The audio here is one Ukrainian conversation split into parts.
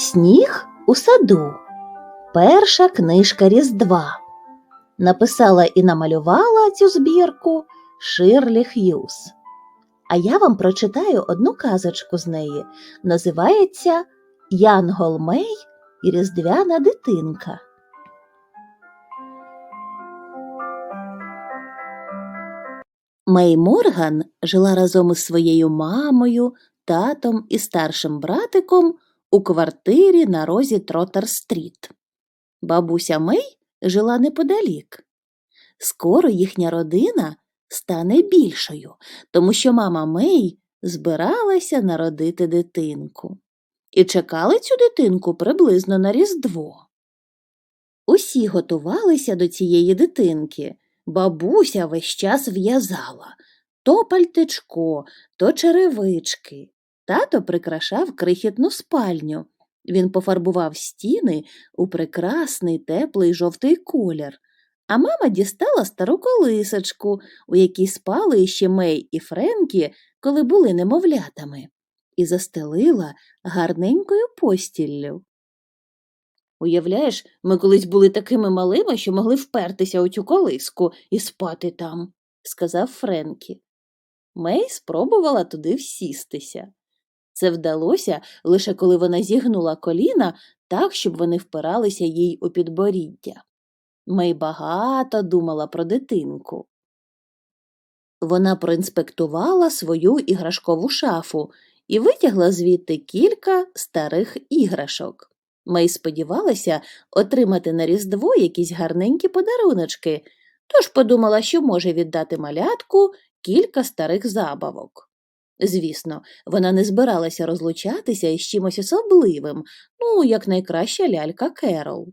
Сніг у саду. Перша книжка Різдва. Написала і намалювала цю збірку Ширлі Х'юз. А я вам прочитаю одну казочку з неї. Називається Янгол Мей і Різдвяна дитинка. Мей Морган жила разом із своєю мамою, татом і старшим братиком у квартирі на розі Тротер-стріт. Бабуся Мей жила неподалік. Скоро їхня родина стане більшою, тому що мама Мей збиралася народити дитинку. І чекали цю дитинку приблизно на Різдво. Усі готувалися до цієї дитинки. Бабуся весь час в'язала то пальтичко, то черевички. Тато прикрашав крихітну спальню. Він пофарбував стіни у прекрасний теплий жовтий колір, а мама дістала стару колисочку, у якій спали ще Мей і Френкі, коли були немовлятами, і застелила гарненькою постіллю. Уявляєш, ми колись були такими малими, що могли впертися у цю колиску і спати там, сказав Френкі. Мей спробувала туди всістися. Це вдалося лише коли вона зігнула коліна так, щоб вони впиралися їй у підборіддя. Мей багато думала про дитинку. Вона проінспектувала свою іграшкову шафу і витягла звідти кілька старих іграшок. Мей сподівалася отримати на Різдво якісь гарненькі подаруночки, тож подумала, що може віддати малятку кілька старих забавок. Звісно, вона не збиралася розлучатися із чимось особливим, ну, як найкраща лялька Керол.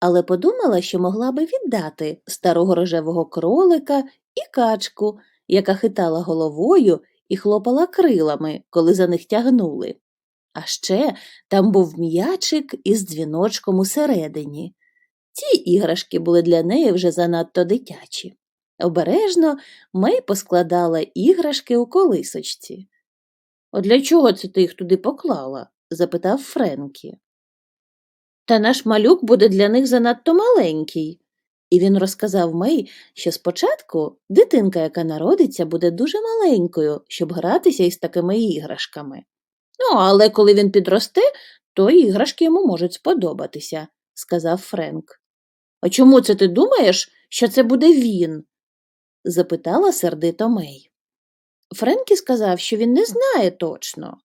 Але подумала, що могла би віддати старого рожевого кролика і качку, яка хитала головою і хлопала крилами, коли за них тягнули. А ще там був м'ячик із дзвіночком усередині. Ці іграшки були для неї вже занадто дитячі. Обережно Мей поскладала іграшки у колисочці. От для чого це ти їх туди поклала? запитав Френкі. Та наш малюк буде для них занадто маленький. І він розказав Мей, що спочатку дитинка, яка народиться, буде дуже маленькою, щоб гратися із такими іграшками. Ну, але коли він підросте, то іграшки йому можуть сподобатися, сказав Френк. А чому це ти думаєш, що це буде він? Запитала сердито Мей. Френкі сказав, що він не знає точно,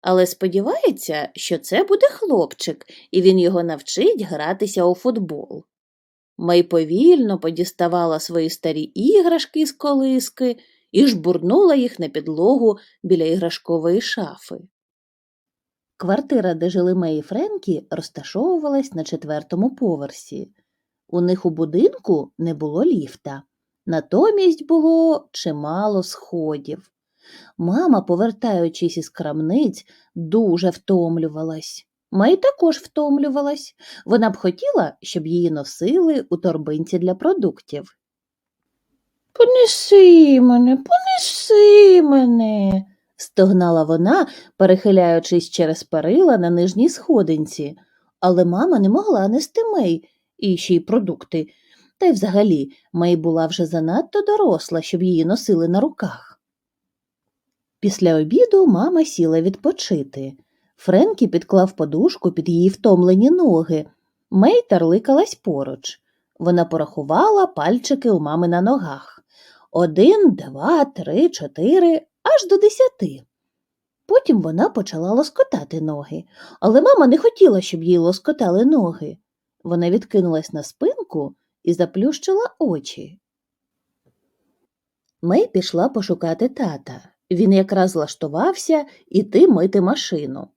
але сподівається, що це буде хлопчик, і він його навчить гратися у футбол. Мей повільно подіставала свої старі іграшки з колиски і жбурнула їх на підлогу біля іграшкової шафи. Квартира, де жили Мей і Френкі, розташовувалась на четвертому поверсі. У них у будинку не було ліфта. Натомість було чимало сходів. Мама, повертаючись із крамниць, дуже втомлювалась. Мей також втомлювалась. Вона б хотіла, щоб її носили у торбинці для продуктів. Понеси мене, понеси мене, стогнала вона, перехиляючись через перила на нижній сходинці. Але мама не могла нести Мей і ще й продукти. Та й взагалі Мей була вже занадто доросла, щоб її носили на руках. Після обіду мама сіла відпочити. Френкі підклав подушку під її втомлені ноги. Мей тарликалась поруч. Вона порахувала пальчики у мами на ногах. Один, два, три, чотири, аж до десяти. Потім вона почала лоскотати ноги, але мама не хотіла, щоб їй лоскотали ноги. Вона відкинулась на спинку і заплющила очі. Мей пішла пошукати тата. Він якраз влаштувався іти мити машину.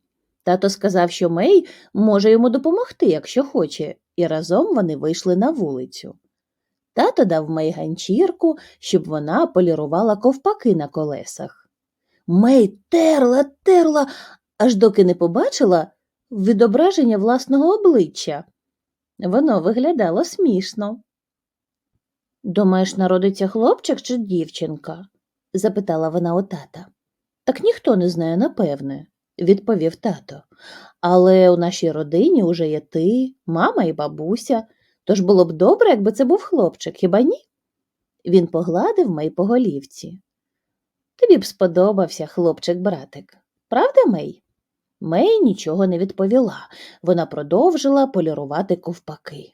Тато сказав, що Мей може йому допомогти, якщо хоче, і разом вони вийшли на вулицю. Тато дав Мей ганчірку, щоб вона полірувала ковпаки на колесах. Мей терла, терла, аж доки не побачила відображення власного обличчя. Воно виглядало смішно. Думаєш, народиться хлопчик чи дівчинка? запитала вона у тата. Так ніхто не знає, напевне, відповів тато. Але у нашій родині уже є ти, мама і бабуся, тож було б добре, якби це був хлопчик, хіба ні? Він погладив Мей по голівці. Тобі б сподобався хлопчик-братик, правда, Мей? Мей нічого не відповіла. Вона продовжила полірувати ковпаки.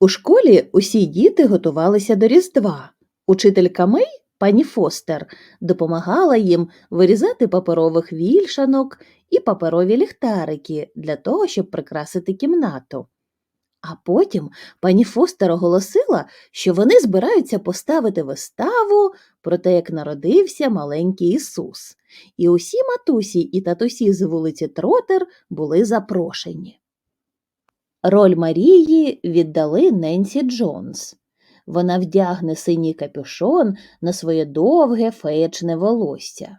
У школі усі діти готувалися до Різдва. Учителька Мей, пані Фостер, допомагала їм вирізати паперових вільшанок і паперові ліхтарики для того, щоб прикрасити кімнату. А потім пані Фостер оголосила, що вони збираються поставити виставу про те, як народився маленький Ісус, і усі матусі і татусі з вулиці Тротер були запрошені. Роль Марії віддали Ненсі Джонс. Вона вдягне синій капюшон на своє довге феєчне волосся.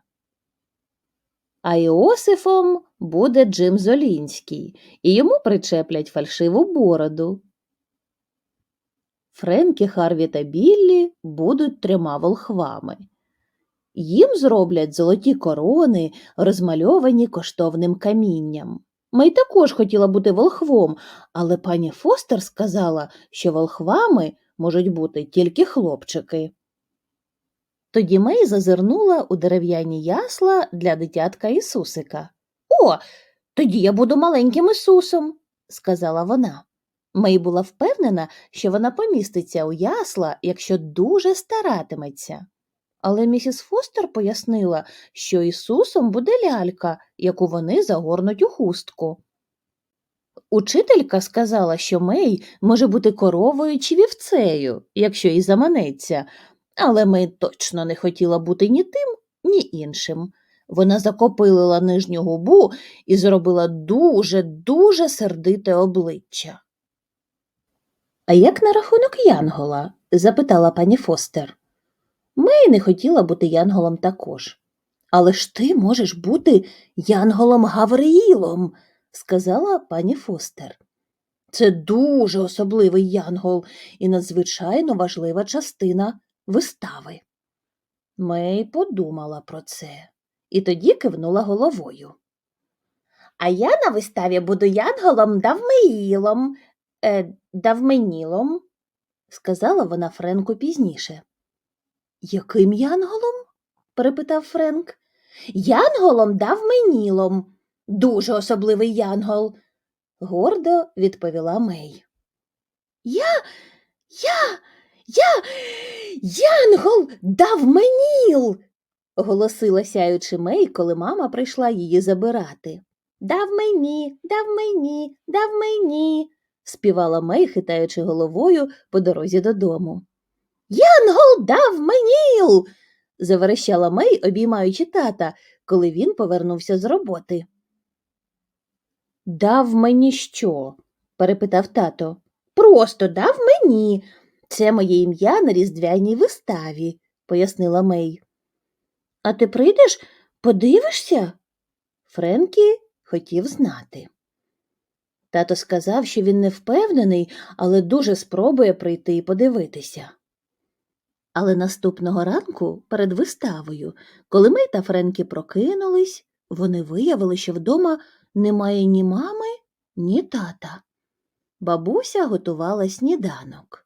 А Іосифом буде Джим Золінський, і йому причеплять фальшиву бороду. Френкі, Харві та Біллі будуть трьома волхвами. Їм зроблять золоті корони, розмальовані коштовним камінням. Мей також хотіла бути волхвом, але пані Фостер сказала, що волхвами можуть бути тільки хлопчики. Тоді Мей зазирнула у дерев'яні ясла для дитятка Ісусика. О, тоді я буду маленьким Ісусом, сказала вона. Мей була впевнена, що вона поміститься у ясла, якщо дуже старатиметься. Але місіс Фостер пояснила, що Ісусом буде лялька, яку вони загорнуть у хустку. Учителька сказала, що Мей може бути коровою чи вівцею, якщо їй заманеться, але Мей точно не хотіла бути ні тим, ні іншим. Вона закопилила нижню губу і зробила дуже, дуже сердите обличчя. А як на рахунок Янгола? запитала пані Фостер. Мей не хотіла бути Янголом також. Але ж ти можеш бути Янголом Гавриїлом, сказала пані Фостер. Це дуже особливий Янгол і надзвичайно важлива частина вистави. Мей подумала про це і тоді кивнула головою. А я на виставі буду янголом Давмеїлом, е, Давменілом, сказала вона Френку пізніше. Яким янголом? перепитав Френк. Янголом Давменілом. Дуже особливий янгол, гордо відповіла Мей. Я, я, я, янгол Давменіл, оголосила сяючи Мей, коли мама прийшла її забирати. Дав мені, дав мені, дав мені, співала Мей, хитаючи головою по дорозі додому. Янгол дав меніл. заверещала Мей, обіймаючи тата, коли він повернувся з роботи. Дав мені що? перепитав тато. Просто дав мені. Це моє ім'я на різдвяній виставі, пояснила Мей. А ти прийдеш, подивишся? Френкі хотів знати. Тато сказав, що він не впевнений, але дуже спробує прийти і подивитися. Але наступного ранку, перед виставою, коли ми та Френкі прокинулись, вони виявили, що вдома немає ні мами, ні тата. Бабуся готувала сніданок.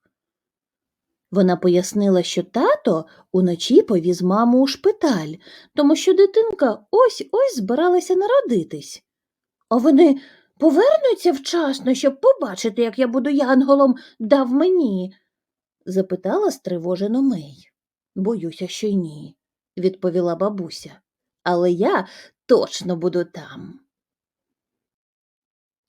Вона пояснила, що тато уночі повіз маму у шпиталь, тому що дитинка ось ось збиралася народитись. А вони повернуться вчасно, щоб побачити, як я буду янголом, дав мені? Запитала стривожено Мей. Боюся, що ні, відповіла бабуся. Але я точно буду там.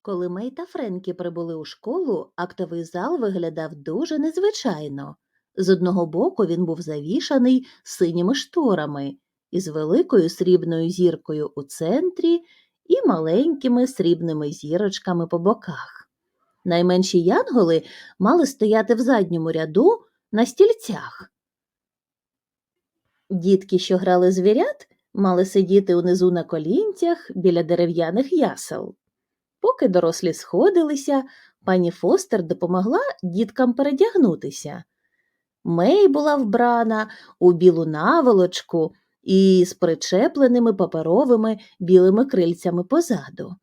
Коли Мей та Френкі прибули у школу, актовий зал виглядав дуже незвичайно. З одного боку він був завішаний синіми шторами із великою срібною зіркою у центрі і маленькими срібними зірочками по боках. Найменші янголи мали стояти в задньому ряду на стільцях. Дітки, що грали звірят, мали сидіти унизу на колінцях біля дерев'яних ясел. Поки дорослі сходилися, пані Фостер допомогла діткам передягнутися. Мей була вбрана у білу наволочку і з причепленими паперовими білими крильцями позаду.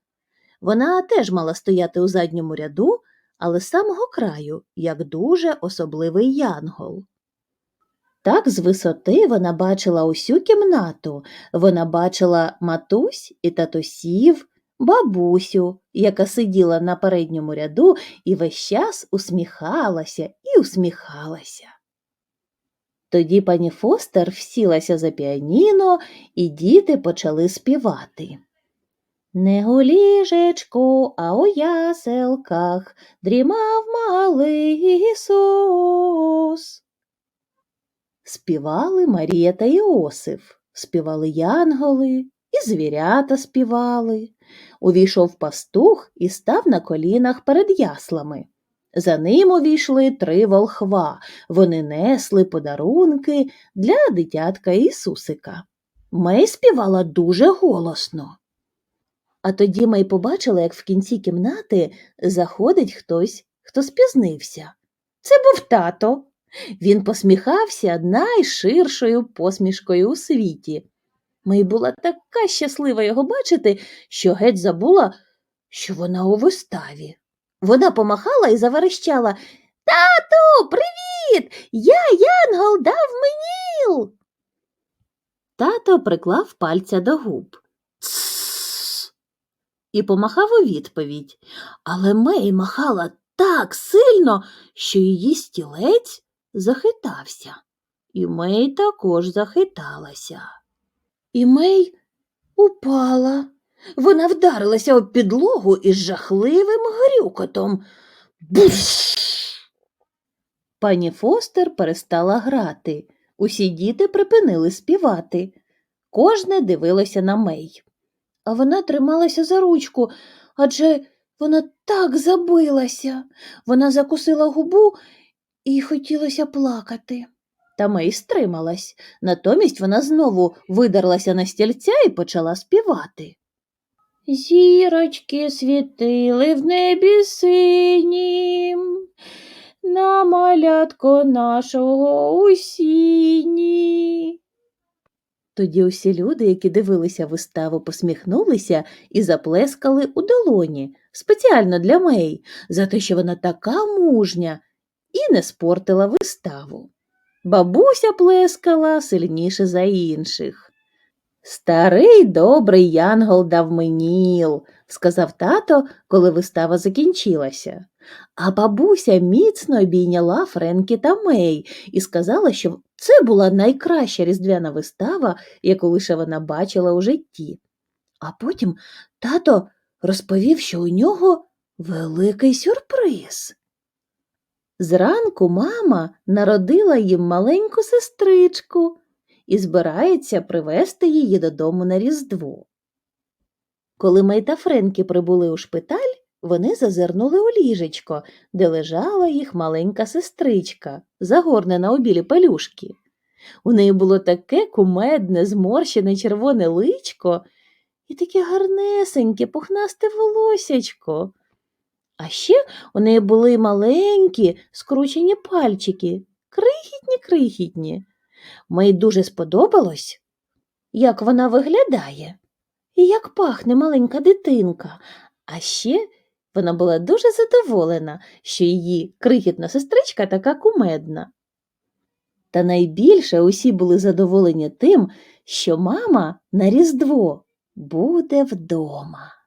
Вона теж мала стояти у задньому ряду, але з самого краю, як дуже особливий янгол. Так з висоти вона бачила усю кімнату, вона бачила матусь і татусів, бабусю, яка сиділа на передньому ряду і весь час усміхалася і усміхалася. Тоді пані Фостер всілася за піаніно, і діти почали співати. Не у ліжечку, а у яселках дрімав малий Ісус. Співали Марія та Іосиф, співали янголи, і звірята співали. Увійшов пастух і став на колінах перед яслами. За ним увійшли три волхва. Вони несли подарунки для дитятка Ісусика. Мей співала дуже голосно. А тоді Мей побачила, як в кінці кімнати заходить хтось, хто спізнився. Це був тато. Він посміхався найширшою посмішкою у світі. Мей була така щаслива його бачити, що геть забула, що вона у виставі. Вона помахала і заверещала Тату, привіт! Я Янгол дав меніл. Тато приклав пальця до губ. І помахав у відповідь. Але Мей махала так сильно, що її стілець захитався. І Мей також захиталася. І Мей упала. Вона вдарилася об підлогу із жахливим грюкотом. Буш! Пані Фостер перестала грати. Усі діти припинили співати. Кожне дивилося на Мей. А вона трималася за ручку, адже вона так забилася. Вона закусила губу і хотілося плакати. Та Мей стрималась. Натомість вона знову видарлася на стільця і почала співати. Зірочки світили в небі синім, на малятко нашого усіні. Тоді усі люди, які дивилися виставу, посміхнулися і заплескали у долоні спеціально для Мей, за те, що вона така мужня і не спортила виставу. Бабуся плескала сильніше за інших. Старий добрий янгол дав меніл, сказав тато, коли вистава закінчилася. А бабуся міцно обійняла Френкі та Мей і сказала, що це була найкраща різдвяна вистава, яку лише вона бачила у житті. А потім тато розповів, що у нього великий сюрприз. Зранку мама народила їм маленьку сестричку і збирається привезти її додому на Різдво. Коли Мей та Френкі прибули у шпиталь, вони зазирнули у ліжечко, де лежала їх маленька сестричка, загорнена у білі пелюшки. У неї було таке кумедне, зморщене червоне личко і таке гарнесеньке, пухнасте волосячко. А ще у неї були маленькі скручені пальчики, крихітні крихітні. Мені дуже сподобалось, як вона виглядає і як пахне маленька дитинка. А ще вона була дуже задоволена, що її крихітна сестричка така кумедна. Та найбільше усі були задоволені тим, що мама на Різдво буде вдома.